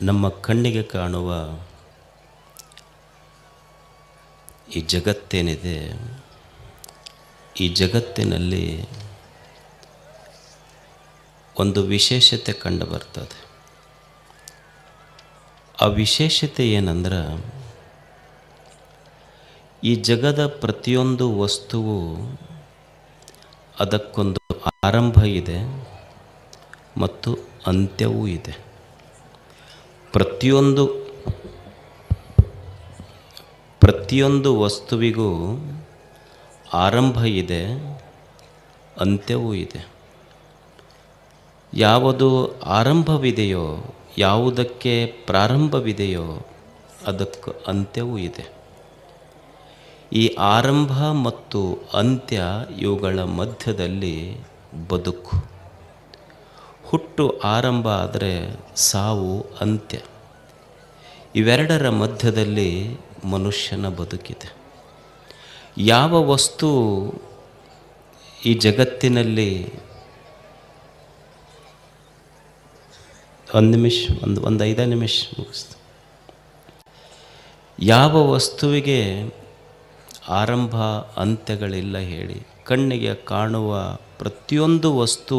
ನಮ್ಮ ಕಣ್ಣಿಗೆ ಕಾಣುವ ಈ ಜಗತ್ತೇನಿದೆ, ಈ ಜಗತ್ತಿನಲ್ಲಿ ಒಂದು ವಿಶೇಷತೆ ಕಂಡು ಬರ್ತದೆ ಆ ವಿಶೇಷತೆ ಏನಂದ್ರೆ, ಈ ಜಗದ ಪ್ರತಿಯೊಂದು ವಸ್ತುವು ಅದಕ್ಕೊಂದು ಆರಂಭ ಇದೆ ಮತ್ತು ಅಂತ್ಯವೂ ಇದೆ. ಪ್ರತಿಯೊಂದು ಪ್ರತಿಯೊಂದು ವಸ್ತುವಿಗೂ ಆರಂಭ ಇದೆ, ಅಂತ್ಯವೂ ಇದೆ. ಯಾವುದು ಆರಂಭವಿದೆಯೋ, ಯಾವುದಕ್ಕೆ ಪ್ರಾರಂಭವಿದೆಯೋ, ಅದಕ್ಕೆ ಅಂತ್ಯವೂ ಇದೆ. ಈ ಆರಂಭ ಮತ್ತು ಅಂತ್ಯ ಇವುಗಳ ಮಧ್ಯದಲ್ಲಿ ಬದುಕು. ಹುಟ್ಟು ಆರಂಭ ಆದರೆ ಸಾವು ಅಂತ್ಯ. ಇವೆರಡರ ಮಧ್ಯದಲ್ಲಿ ಮನುಷ್ಯನ ಬದುಕಿದೆ. ಯಾವ ವಸ್ತು ಈ ಜಗತ್ತಿನಲ್ಲಿ ಒಂದು ನಿಮಿಷ, ಒಂದು ಒಂದು ಐದು ನಿಮಿಷ ಮುಗಿಸ್ತು. ಯಾವ ವಸ್ತುವಿಗೆ ಆರಂಭ ಅಂತ್ಯಗಳಿಲ್ಲ ಹೇಳಿ, ಕಣ್ಣಿಗೆ ಕಾಣುವ ಪ್ರತಿಯೊಂದು ವಸ್ತು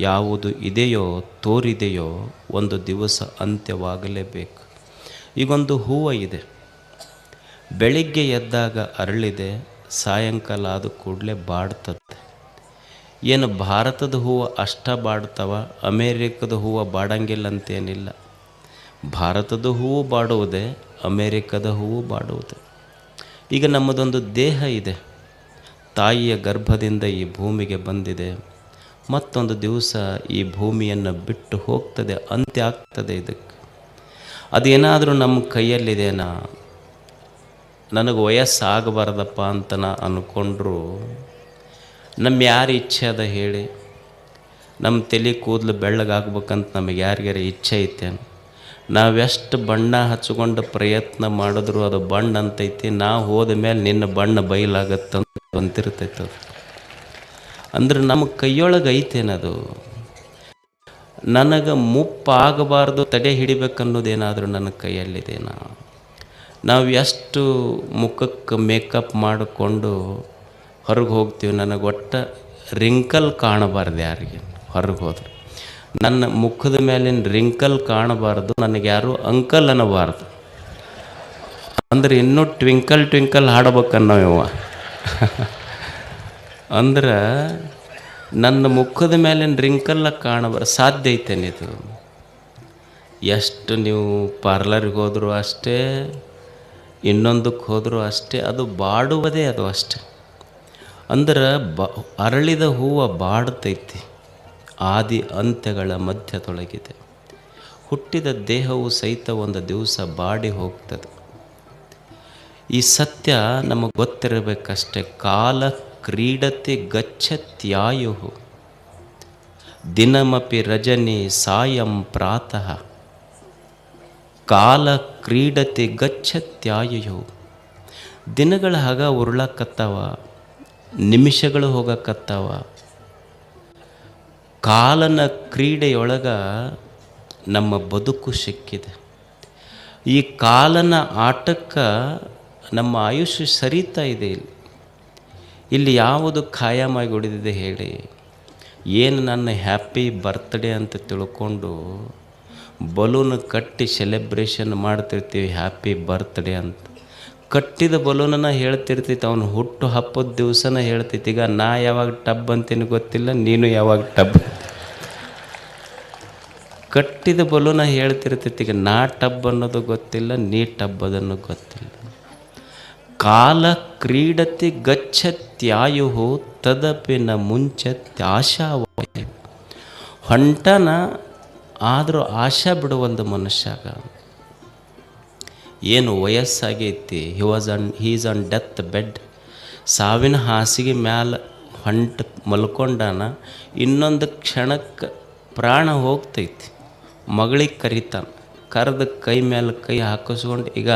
ಯಾವುದು ಇದೆಯೋ, ತೋರಿದೆಯೋ ಒಂದು ದಿವಸ ಅಂತ್ಯವಾಗಲೇಬೇಕು. ಈಗೊಂದು ಹೂವು ಇದೆ. ಬೆಳಿಗ್ಗೆ ಎದ್ದಾಗ ಅರಳಿದೆ, ಸಾಯಂಕಾಲ ಆದ ಕೂಡಲೇ ಬಾಡ್ತದೆ. ಏನು ಭಾರತದ ಹೂವು ಅಷ್ಟ ಬಾಡ್ತವ, ಅಮೇರಿಕದ ಹೂವು ಬಾಡಂಗಿಲ್ಲ ಅಂತೇನಿಲ್ಲ ಭಾರತದ ಹೂವು ಬಾಡುವುದೇ, ಅಮೇರಿಕದ ಹೂವು ಬಾಡುವುದೇ. ಈಗ ನಮ್ಮದೊಂದು ದೇಹ ಇದೆ. ತಾಯಿಯ ಗರ್ಭದಿಂದ ಈ ಭೂಮಿಗೆ ಬಂದಿದೆ. ಮತ್ತೊಂದು ದಿವಸ ಈ ಭೂಮಿಯನ್ನು ಬಿಟ್ಟು ಹೋಗ್ತದೆ ಅಂತ್ಯ ಆಗ್ತದೆ ಇದಕ್ಕೆ. ಅದೇನಾದರೂ ನಮ್ಮ ಕೈಯಲ್ಲಿದೆನಾ ನನಗೆ ವಯಸ್ಸಾಗಬಾರ್ದಪ್ಪ ಅಂತ ನಾ ಅಂದ್ಕೊಂಡ್ರು ನಮ್ಮ ಯಾರು ಇಚ್ಛೆ ಅದ ಹೇಳಿ. ನಮ್ಮ ತಲೆ ಕೂದಲು ಬೆಳ್ಳಗಾಗ್ಬೇಕಂತ ನಮಗೆ ಯಾರಿಗಾರ ಇಚ್ಛೆ ಐತೇನು? ನಾವೆಷ್ಟು ಬಣ್ಣ ಹಚ್ಕೊಂಡು ಪ್ರಯತ್ನ ಮಾಡಿದ್ರು ಅದು ಬಣ್ಣ ಅಂತೈತಿ ನಾ ಹೋದ ಮೇಲೆ ನಿನ್ನ ಬಣ್ಣ ಬಯಲಾಗತ್ತಂತ ಬಂತಿರ್ತೈತೆ ಅದು. ಅಂದ್ರೆ ನಮ್ಮ ಕೈಯೊಳಗೆ ಐತೇನದು? ನನಗೆ ಮುಪ್ಪಾಗಬಾರ್ದು ತಡೆ ಹಿಡಿಬೇಕನ್ನೋದೇನಾದರೂ ನನ್ನ ಕೈಯಲ್ಲಿದೇನಾ? ನಾವು ಎಷ್ಟು ಮುಖಕ್ಕೆ ಮೇಕಪ್ ಮಾಡಿಕೊಂಡು ಹೊರಗೆ ಹೋಗ್ತೀವಿ, ನನಗೆ ಒಟ್ಟ ರಿಂಕಲ್ ಕಾಣಬಾರ್ದು ಯಾರಿಗೆ ಹೊರಗೆ ಹೋದ್ರೆ. ನನ್ನ ಮುಖದ ಮೇಲಿನ ರಿಂಕಲ್ ಕಾಣಬಾರ್ದು, ನನಗೆ ಯಾರು ಅಂಕಲ್ ಅನ್ನಬಾರ್ದು. ಅಂದ್ರೆ ಇನ್ನೂ ಟ್ವಿಂಕಲ್ ಟ್ವಿಂಕಲ್ ಹಾಡಬೇಕನ್ನೋ ಇವ. ಅಂದ್ರೆ ನನ್ನ ಮುಖದ ಮೇಲಿನ ರಿಂಕಲ್ಲ ಕಾಣಬರ ಸಾಧ್ಯ ಐತೇನಿದು ಎಷ್ಟು ನೀವು ಪಾರ್ಲರ್ಗೆ ಹೋದರೂ ಅಷ್ಟೇ ಇನ್ನೊಂದಕ್ಕೆ ಹೋದರೂ ಅಷ್ಟೇ, ಅದು ಬಾಡುವುದೇ ಅದು ಅಷ್ಟೆ. ಅಂದ್ರೆ ಬ, ಅರಳಿದ ಹೂವು ಬಾಡ್ತೈತಿ, ಆದಿ ಅಂತ್ಯಗಳ ಮಧ್ಯದೊಳಗಿದೆ. ಹುಟ್ಟಿದ ದೇಹವು ಸಹಿತ ಒಂದು ದಿವಸ ಬಾಡಿ ಹೋಗ್ತದೆ. ಈ ಸತ್ಯ ನಮಗೆ ಗೊತ್ತಿರಬೇಕಷ್ಟೇ, ಕಾಲ ಕ್ರೀಡತೆ ಗಚ್ಚತ್ಯಾಯು ದಿನಮಪಿ ರಜನೆ ಸಾಯಂ ಪ್ರಾತಃ. ಕಾಲ ಕ್ರೀಡತೆ ಗಚ್ಚತ್ಯಾಯು ದಿನಗಳ ಹಗ ಉರುಳಕತ್ತಾವ, ನಿಮಿಷಗಳು ಹೋಗಕತ್ತಾವ. ಕಾಲನ ಕ್ರೀಡೆಯೊಳಗ ನಮ್ಮ ಬದುಕು ಸಿಕ್ಕಿದೆ. ಈ ಕಾಲನ ಆಟಕ್ಕ ನಮ್ಮ ಆಯುಷ್ಯ ಸರಿತಾ ಇದೆ ಇಲ್ಲಿ. ಇಲ್ಲಿ ಯಾವುದು ಖಾಯಮಾಗಿ ಹೊಡೆದಿದೆ ಹೇಳಿ. ಏನು ನನ್ನ ಹ್ಯಾಪಿ ಬರ್ತ್ಡೇ ಅಂತ ತಿಳ್ಕೊಂಡು ಬಲೂನ್ ಕಟ್ಟಿ ಸೆಲೆಬ್ರೇಷನ್ ಮಾಡ್ತಿರ್ತೀವಿ ಹ್ಯಾಪಿ ಬರ್ತ್ಡೇ ಅಂತ. ಕಟ್ಟಿದ ಬಲೂನನ್ನ ಹೇಳ್ತಿರ್ತೈತಿ ಅವನು ಹುಟ್ಟು ಹಬ್ಬದ ದಿವಸನ ಹೇಳ್ತೈತಿ ಈಗ ನಾ ಯಾವಾಗ ಟಬ್ ಅಂತೀನಿ ಗೊತ್ತಿಲ್ಲ, ನೀನು ಯಾವಾಗ ಟಬ್ ಕಟ್ಟಿದ ಬಲೂನ ಹೇಳ್ತಿರ್ತೈತಿ ಈಗ ನಾ ಟಬ್ ಅನ್ನೋದು ಗೊತ್ತಿಲ್ಲ, ನೀ ಟಬ್ ಅದನ್ನು ಗೊತ್ತಿಲ್ಲ. ಕಾಲ ಕ್ರೀಡತಿ ಗಚ್ಚತ್ಯಾಯು ತದಪಿನ ಮುಂಚತ್ಯಾಶಾವಾಯ ಹೊಂಟನ ಆದರೂ ಆಶಾ ಬಿಡುವಲ್ದು ಮನುಷ್ಯಾಗ. ಏನು ವಯಸ್ಸಾಗೈತಿ? He was on he's on death bed ಸಾವಿನ ಹಾಸಿಗೆ ಮ್ಯಾಲ ಹೊಂಟ ಮಲ್ಕೊಂಡಾನ ಇನ್ನೊಂದು ಕ್ಷಣಕ್ಕೆ ಪ್ರಾಣ ಹೋಗ್ತೈತಿ. ಮಗಳಿಗೆ ಕರಿತಾನೆ. ಕರೆದು ಕೈ ಮೇಲೆ ಕೈ ಹಾಕಿಸ್ಕೊಂಡು, ಈಗ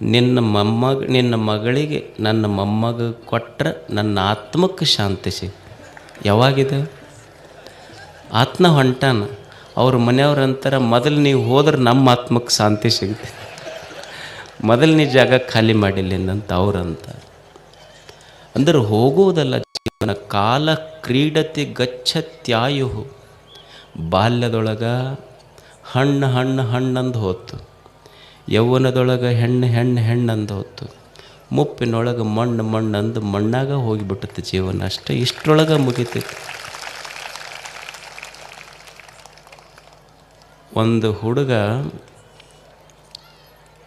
ನಿನ್ನ ಮೊಮ್ಮಗ, ನಿನ್ನ ಮಗಳಿಗೆ, ನನ್ನ ಮೊಮ್ಮಗ ಕೊಟ್ಟರೆ ನನ್ನ ಆತ್ಮಕ್ಕೆ ಶಾಂತಿ ಸಿ ಯಾವಾಗಿದೆ? ಆತ್ಮ ಹೊಂಟಾನ. ಅವ್ರ ಮನೆಯವ್ರ ಅಂತಾರೆ ಮೊದಲು ನೀವು ಹೋದ್ರೆ ನಮ್ಮ ಆತ್ಮಕ್ಕೆ ಶಾಂತಿ ಸಿಗುತ್ತೆ ಮೊದಲು ನೀ ಜಾಗ ಖಾಲಿ ಮಾಡಿಲ್ಲ ಅವ್ರಂತ ಅಂದ್ರೆ ಹೋಗುವುದಲ್ಲ ಜೀವನ, ಕಾಲ ಕ್ರೀಡತಿ ಗಚ್ಚತ್ಯಾಯು ಬಾಲ್ಯದೊಳಗೆ ಹಣ್ಣು ಹಣ್ಣು ಹಣ್ಣಂದು ಹೋತು. ಯೌವನದೊಳಗೆ ಹೆಣ್ಣು ಹೆಣ್ಣು ಹೆಣ್ಣಂದು ಹೊತ್ತು, ಮುಪ್ಪಿನೊಳಗೆ ಮಣ್ಣು ಮಣ್ಣು ಅಂದು ಮಣ್ಣಾಗ ಹೋಗಿಬಿಟ್ಟತೆ ಜೀವನ. ಅಷ್ಟೇ ಇಷ್ಟರೊಳಗೆ ಮುಗಿತೈತಿ. ಒಂದು ಹುಡುಗ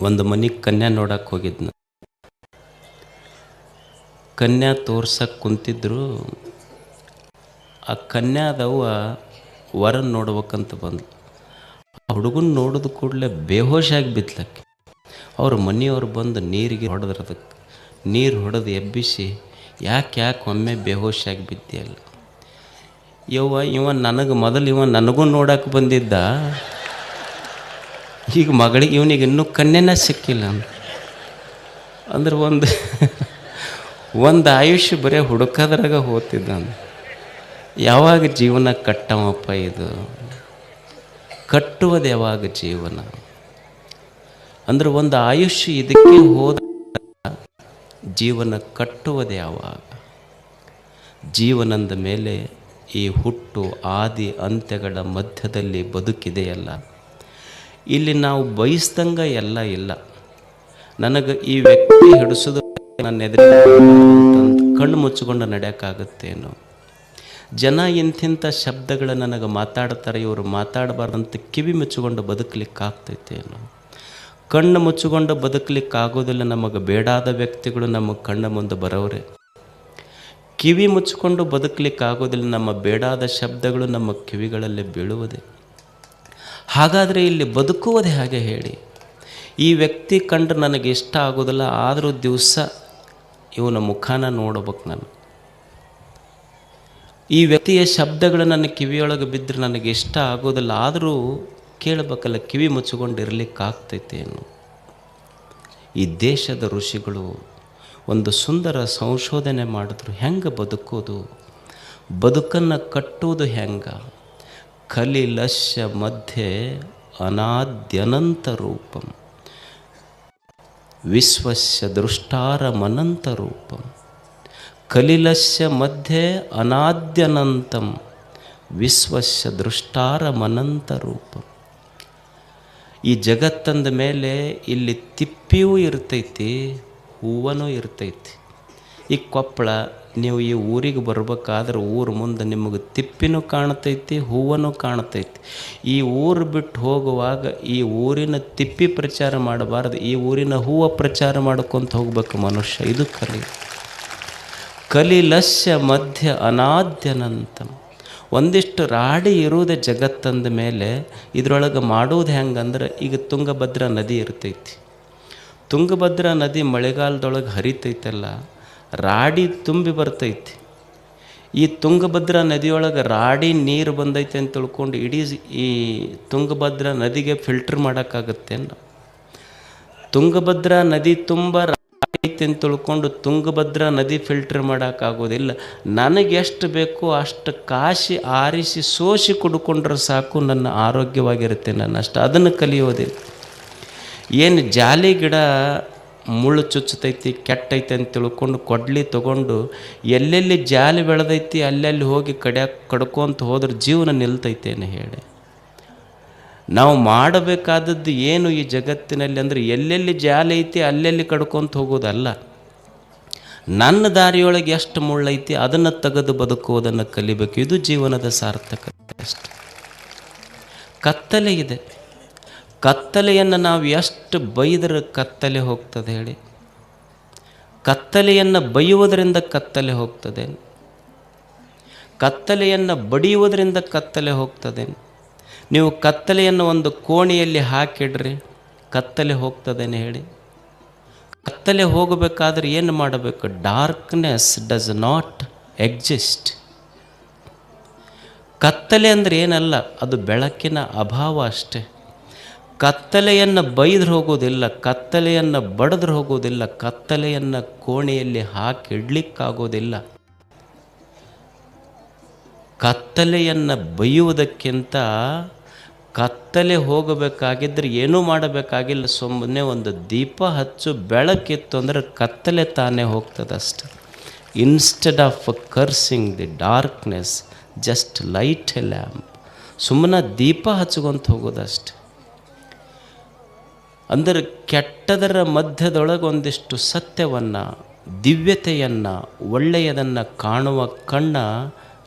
ಒಂದು ಮನೆಗೆ ಕನ್ಯಾ ನೋಡಕ್ಕೆ ಹೋಗಿದ್ನ. ಕನ್ಯಾ ತೋರ್ಸಕ್ಕೆ ಕುಂತಿದ್ರು. ಆ ಕನ್ಯಾದವ್ವ ವರನ್ ನೋಡ್ಬೇಕಂತ ಬಂದ್ಲು. ಆ ನೋಡಿದ ಕೂಡಲೇ ಬೇಹೋಶಾಗಿ ಬಿತ್ತಲಕ್ಕೆ ಅವ್ರ ಮನೆಯವ್ರು ಬಂದು ನೀರಿಗೆ ಹೊಡೆದ್ರದಕ್ಕೆ ನೀರು ಹೊಡೆದು ಎಬ್ಬಿಸಿ ಯಾಕೆ ಯಾಕೆ ಒಮ್ಮೆ ಬೇಹೋಶಾಗಿ ಬಿದ್ದೆಯಲ್ಲ ಯವ್ವ, ಇವ ನನಗೆ ಮೊದಲು ಇವ ನನಗೂ ನೋಡಕ್ಕೆ ಬಂದಿದ್ದ. ಈಗ ಮಗಳಿಗೆ ಇವನಿಗೆ ಇನ್ನೂ ಕನ್ಯೆನೇ ಸಿಕ್ಕಿಲ್ಲ ಅಂದ್ರೆ ಒಂದು ಒಂದು ಆಯುಷ್ಯ ಬರೀ ಹುಡುಕದ್ರಾಗ ಹೋಗ್ತಿದ್ದ ಯಾವಾಗ ಜೀವನ ಕಟ್ಟವಪ್ಪ ಇದು? ಕಟ್ಟುವುದು ಯಾವಾಗ ಜೀವನ? ಅಂದ್ರೆ ಒಂದು ಆಯುಷ್ಯ ಇದಕ್ಕೆ ಹೋದ ಜೀವನ ಕಟ್ಟುವುದು ಯಾವಾಗ? ಜೀವನದ ಮೇಲೆ ಈ ಹುಟ್ಟು ಆದಿ ಅಂತ್ಯಗಳ ಮಧ್ಯದಲ್ಲಿ ಬದುಕಿದೆಯಲ್ಲ? ಇಲ್ಲಿ ನಾವು ಬಯಸ್ದಂಗ ಎಲ್ಲ ಇಲ್ಲ. ನನಗೆ ಈ ವ್ಯಕ್ತಿ ಹಿಡಿಸೋದು ನನ್ನ ಎದುರು ಕಣ್ಣು ಮುಚ್ಚಿಕೊಂಡು ನಡೆಯೋಕ್ಕಾಗುತ್ತೇನೋ? ಜನ ಇಂತಿಂಥ ಶಬ್ದಗಳು ನನಗೆ ಮಾತಾಡ್ತಾರೆ, ಇವರು ಮಾತಾಡಬಾರ್ದಂತ ಕಿವಿ ಮುಚ್ಚಿಕೊಂಡು ಬದುಕಲಿಕ್ಕಾಗ್ತೈತೇನೋ ಕಣ್ಣು ಮುಚ್ಚಿಕೊಂಡು ಬದುಕಲಿಕ್ಕಾಗೋದಿಲ್ಲ, ನಮಗೆ ಬೇಡಾದ ವ್ಯಕ್ತಿಗಳು ನಮ್ಮ ಕಣ್ಣ ಮುಂದೆ ಬರೋರೆ ಕಿವಿ ಮುಚ್ಚಿಕೊಂಡು ಬದುಕಲಿಕ್ಕಾಗೋದಿಲ್ಲ, ನಮ್ಮ ಬೇಡಾದ ಶಬ್ದಗಳು ನಮ್ಮ ಕಿವಿಗಳಲ್ಲಿ ಬೀಳುವುದೇ. ಹಾಗಾದರೆ ಇಲ್ಲಿ ಬದುಕುವುದೇ ಹಾಗೆ ಹೇಳಿ. ಈ ವ್ಯಕ್ತಿ ಕಂಡು ನನಗೆ ಇಷ್ಟ ಆಗೋದಿಲ್ಲ, ಆದರೂ ದಿವಸ ಇವನ ಮುಖಾನ ನೋಡ್ಬೇಕು ನಾನು. ಈ ವ್ಯಕ್ತಿಯ ಶಬ್ದಗಳು ನನ್ನ ಕಿವಿಯೊಳಗೆ ಬಿದ್ದರೆ ನನಗೆ ಇಷ್ಟ ಆಗೋದಿಲ್ಲ. ಆದರೂ ಕೇಳಬೇಕಲ್ಲ, ಕಿವಿ ಮುಚ್ಚಿಕೊಂಡು ಇರಲಿಕ್ಕಾಗ್ತೈತೇನು ಈ ದೇಶದ ಋಷಿಗಳು ಒಂದು ಸುಂದರ ಸಂಶೋಧನೆ ಮಾಡಿದ್ರು. ಹೆಂಗೆ ಬದುಕೋದು? ಬದುಕನ್ನು ಕಟ್ಟೋದು ಹೆಂಗ? ಕಲಿಲಶ್ಯ ಮಧ್ಯೆ, ಅನಾದ್ಯನಂತ ರೂಪಂ. ವಿಶ್ವಸ್ಯ, ದೃಷ್ಟಾರಮನಂತ ರೂಪಂ. ಕಲಿಲಸ್ಯ ಮಧ್ಯೆ ಅನಾದ್ಯನಂತಂ ವಿಶ್ವಸ್ಯ ದೃಷ್ಟಾರಮನಂತ ರೂಪ ಈ ಜಗತ್ತಂದ ಮೇಲೆ ಇಲ್ಲಿ ತಿಪ್ಪಿಯೂ ಇರ್ತೈತಿ, ಹೂವನೂ ಇರ್ತೈತಿ. ಈ ಕೊಪ್ಪಳ, ನೀವು ಈ ಊರಿಗೆ ಬರ್ಬೇಕಾದ್ರೆ ಊರು ಮುಂದೆ ನಿಮಗೆ ತಿಪ್ಪಿನೂ ಕಾಣ್ತೈತಿ, ಹೂವನೂ ಕಾಣ್ತೈತಿ. ಈ ಊರು ಬಿಟ್ಟು ಹೋಗುವಾಗ ಈ ಊರಿನ ತಿಪ್ಪಿ ಪ್ರಚಾರ ಮಾಡಬಾರ್ದು, ಈ ಊರಿನ ಹೂವು ಪ್ರಚಾರ ಮಾಡ್ಕೊತ ಹೋಗ್ಬೇಕು ಮನುಷ್ಯ. ಇದು ಕಲಿ. ಕಲಿಲಸ್ಯ ಮಧ್ಯ ಅನಾದ್ಯನಂತಂ. ಒಂದಿಷ್ಟು ರಾಡಿ ಇರುವುದೇ ಜಗತ್ತಂದ ಮೇಲೆ, ಇದರೊಳಗೆ ಮಾಡೋದು ಹೆಂಗಂದ್ರೆ ಈಗ ತುಂಗಭದ್ರಾ ನದಿ ಇರ್ತೈತಿ. ತುಂಗಭದ್ರಾ ನದಿ ಮಳೆಗಾಲದೊಳಗೆ ಹರಿತೈತಲ್ಲ, ರಾಡಿ ತುಂಬಿ ಬರ್ತೈತಿ. ಈ ತುಂಗಭದ್ರಾ ನದಿಯೊಳಗೆ ರಾಡಿ ನೀರು ಬಂದೈತೆ ಅಂತ ತಿಳ್ಕೊಂಡು ಇಡೀ ಈ ತುಂಗಭದ್ರಾ ನದಿಗೆ ಫಿಲ್ಟರ್ ಮಾಡೋಕ್ಕಾಗತ್ತೇನು ತುಂಗಭದ್ರಾ ನದಿ ತುಂಬ ಅಂತ ತಿಳ್ಕೊಂಡು ತುಂಗಭದ್ರಾ ನದಿ ಫಿಲ್ಟರ್ ಮಾಡೋಕ್ಕಾಗೋದಿಲ್ಲ. ನನಗೆ ಎಷ್ಟು ಬೇಕೋ ಅಷ್ಟು ಕಾಶಿ ಆರಿಸಿ ಸೋಸಿ ಕುಡ್ಕೊಂಡ್ರೆ ಸಾಕು, ನನ್ನ ಆರೋಗ್ಯವಾಗಿರುತ್ತೆ ನನ್ನ ಅಷ್ಟು. ಅದನ್ನು ಕಲಿಯೋದಿಲ್ಲ. ಏನು ಜಾಲಿ ಗಿಡ ಮುಳ್ಳು ಚುಚ್ಚತೈತಿ, ಕೆಟ್ಟೈತೆ ಅಂತ ತಿಳ್ಕೊಂಡು ಕೊಡ್ಲಿ ತೊಗೊಂಡು ಎಲ್ಲೆಲ್ಲಿ ಜಾಲಿ ಬೆಳೆದೈತಿ, ಅಲ್ಲೆಲ್ಲಿ ಹೋಗಿ ಕಡ್ಯಾಕ ಕಡ್ಕೊಂತ ಹೋದ್ರೆ ಜೀವನ ನಿಲ್ತೈತೇನು ಹೇಳಿ. ನಾವು ಮಾಡಬೇಕಾದದ್ದು ಏನು ಈ ಜಗತ್ತಿನಲ್ಲಿ ಅಂದರೆ ಎಲ್ಲೆಲ್ಲಿ ಜಾಲ ಐತಿ ಅಲ್ಲೆಲ್ಲಿ ಕಡ್ಕೊಂತ ಹೋಗೋದಲ್ಲ. ನನ್ನ ದಾರಿಯೊಳಗೆ ಎಷ್ಟು ಮುಳ್ಳೈತಿ ಅದನ್ನು ತೆಗೆದು ಬದುಕುವುದನ್ನು ಕಲಿಬೇಕು. ಇದು ಜೀವನದ ಸಾರ್ಥಕತೆ ಕತ್ತಲೆ ಇದೆ. ಕತ್ತಲೆಯನ್ನು ನಾವು ಎಷ್ಟು ಬೈದರೆ ಕತ್ತಲೆ ಹೋಗ್ತದೆ ಹೇಳಿ. ಕತ್ತಲೆಯನ್ನು ಬೈಯುವುದರಿಂದ ಕತ್ತಲೆ ಹೋಗ್ತದೆ. ಕತ್ತಲೆಯನ್ನು ಬಡಿಯುವುದರಿಂದ ಕತ್ತಲೆ ಹೋಗ್ತದೆ. ನೀವು ಕತ್ತಲೆಯನ್ನು ಒಂದು ಕೋಣೆಯಲ್ಲಿ ಹಾಕಿಡ್ರಿ, ಕತ್ತಲೆ ಹೋಗ್ತದೇನೆ ಹೇಳಿ. ಕತ್ತಲೆ ಹೋಗಬೇಕಾದ್ರೆ ಏನು ಮಾಡಬೇಕು? ಡಾರ್ಕ್ನೆಸ್ ಡಸ್ ನಾಟ್ ಎಕ್ಸಿಸ್ಟ್ ಕತ್ತಲೆ ಅಂದರೆ ಏನಲ್ಲ, ಅದು ಬೆಳಕಿನ ಅಭಾವ ಅಷ್ಟೇ. ಕತ್ತಲೆಯನ್ನು ಬೈದ್ರೆ ಹೋಗೋದಿಲ್ಲ, ಕತ್ತಲೆಯನ್ನು ಬಡದ್ರೆ ಹೋಗೋದಿಲ್ಲ, ಕತ್ತಲೆಯನ್ನು ಕೋಣೆಯಲ್ಲಿ ಹಾಕಿಡ್ಲಿಕ್ಕಾಗೋದಿಲ್ಲ. ಕತ್ತಲೆಯನ್ನು ಬೈಯುವುದಕ್ಕಿಂತ ಕತ್ತಲೆ ಹೋಗಬೇಕಾಗಿದ್ದರೆ ಏನೂ ಮಾಡಬೇಕಾಗಿಲ್ಲ. ಸುಮ್ಮನೆ ಒಂದು ದೀಪ ಹಚ್ಚು, ಬೆಳಕಿತ್ತು ಅಂದರೆ ಕತ್ತಲೆ ತಾನೇ ಹೋಗ್ತದಷ್ಟೆ instead of cursing the darkness just light a lamp ಸುಮ್ಮನೆ ದೀಪ ಹಚ್ಕೊಂತ ಹೋಗೋದಷ್ಟೆ ಅಂದರೆ ಕೆಟ್ಟದರ ಮಧ್ಯದೊಳಗೆ ಒಂದಿಷ್ಟು ಸತ್ಯವನ್ನು, ದಿವ್ಯತೆಯನ್ನು, ಒಳ್ಳೆಯದನ್ನು ಕಾಣುವ ಕಣ್ಣ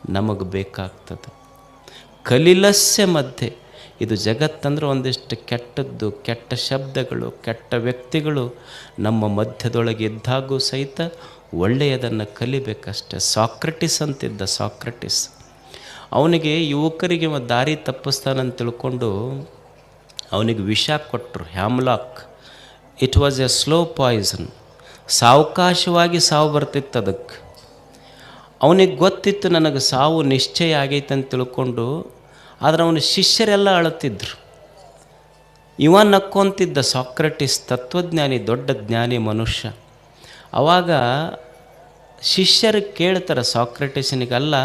ನಮಗೆ ಬೇಕಾಗ್ತದೆ. ಕಲಿಲಸ್ಯ ಮಧ್ಯೆ ಇದು ಜಗತ್ತಂದ್ರೆ ಒಂದಿಷ್ಟು ಕೆಟ್ಟದ್ದು, ಕೆಟ್ಟ ಶಬ್ದಗಳು, ಕೆಟ್ಟ ವ್ಯಕ್ತಿಗಳು ನಮ್ಮ ಮಧ್ಯದೊಳಗೆ ಇದ್ದಾಗೂ ಸಹಿತ ಒಳ್ಳೆಯದನ್ನು ಕಲಿಬೇಕಷ್ಟೆ. ಸಾಕ್ರೆಟಿಸ್ ಅಂತಿದ್ದ ಸಾಕ್ರೆಟಿಸ್. ಅವನಿಗೆ ಯುವಕರಿಗೆ ದಾರಿ ತಪ್ಪಿಸ್ತಾನಂತ ತಿಳ್ಕೊಂಡು ಅವನಿಗೆ ವಿಷ ಕೊಟ್ಟರು hemlock. It was a slow poison ಸಾವಕಾಶವಾಗಿ ಸಾವು ಬರ್ತಿತ್ತು ಅದಕ್ಕೆ. ಅವನಿಗೆ ಗೊತ್ತಿತ್ತು ನನಗೆ ಸಾವು ನಿಶ್ಚಯ ಆಗೈತೆ ಅಂತ ತಿಳ್ಕೊಂಡು ಆದರೆ ಅವನ ಶಿಷ್ಯರೆಲ್ಲ ಅಳುತ್ತಿದ್ದರು ಇವ ನಕ್ಕೊಂತಿದ್ದ ಸಾಕ್ರೆಟಿಸ್ ತತ್ವಜ್ಞಾನಿ, ದೊಡ್ಡ ಜ್ಞಾನಿ ಮನುಷ್ಯ. ಅವಾಗ ಶಿಷ್ಯರು ಕೇಳ್ತಾರೆ ಸಾಕ್ರೆಟಿಸನಿಗಲ್ಲ,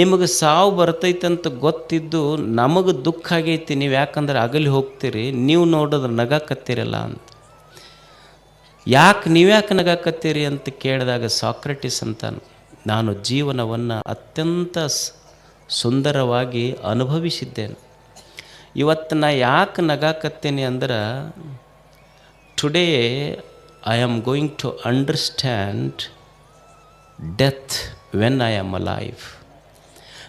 ನಿಮಗೆ ಸಾವು ಬರ್ತೈತೆ ಅಂತ ಗೊತ್ತಿದ್ದು ನಮಗೆ ದುಃಖ ಆಗೈತಿ, ನೀವು ಯಾಕಂದ್ರೆ ಅಗಲಿ ಹೋಗ್ತೀರಿ, ನೀವು ನೋಡಿದ್ರೆ ನಗಾಕತ್ತೀರಲ್ಲ ಅಂತ. ಯಾಕೆ ನೀವ್ಯಾಕೆ ನಗಾಕತ್ತೀರಿ ಅಂತ ಕೇಳಿದಾಗ ಸಾಕ್ರೆಟಿಸ್ ಅಂತ ನಾನು ಜೀವನವನ್ನು ಅತ್ಯಂತ ಸುಂದರವಾಗಿ ಅನುಭವಿಸಿದ್ದೇನೆ. ಇವತ್ತು ನಾ ಯಾಕೆ ನಗಾಕತ್ತೇನೆ ಅಂದ್ರೆ today I am going to understand death when I am alive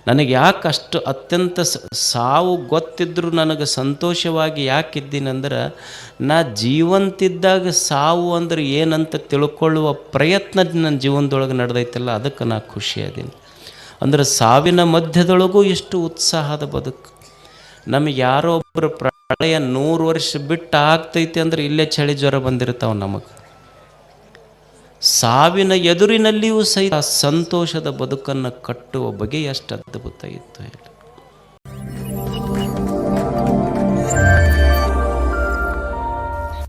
ನನಗೆ ಯಾಕೆ ಅಷ್ಟು ಅತ್ಯಂತ ಸಾವು ಗೊತ್ತಿದ್ದರೂ ನನಗೆ ಸಂತೋಷವಾಗಿ ಯಾಕಿದ್ದೀನಂದ್ರೆ ನಾ ಜೀವಂತಿದ್ದಾಗ ಸಾವು ಅಂದ್ರೆ ಏನಂತ ತಿಳ್ಕೊಳ್ಳುವ ಪ್ರಯತ್ನ ನನ್ನ ಜೀವನದೊಳಗೆ ನಡೆದೈತಲ್ಲ, ಅದಕ್ಕೆ ನಾ ಖುಷಿ ಅದೀನಿ. ಅಂದ್ರೆ ಸಾವಿನ ಮಧ್ಯದೊಳಗೂ ಎಷ್ಟು ಉತ್ಸಾಹದ ಬದುಕು. ನಮಗೆ ಯಾರೋ ಒಬ್ಬರು ಪ್ರಳಯ ನೂರು ವರ್ಷ ಬಿಟ್ಟು ಆಗ್ತೈತಿ ಅಂದ್ರೆ ಇಲ್ಲೇ ಚಳಿ ಜ್ವರ ಬಂದಿರ್ತಾವೆ ನಮಗೆ. ಸಾವಿನ ಎದುರಿನಲ್ಲಿಯೂ ಸಹಿತ ಸಂತೋಷದ ಬದುಕನ್ನು ಕಟ್ಟುವ ಬಗೆ ಎಷ್ಟು ಅದ್ಭುತ ಇತ್ತು ಹೇಳಿ.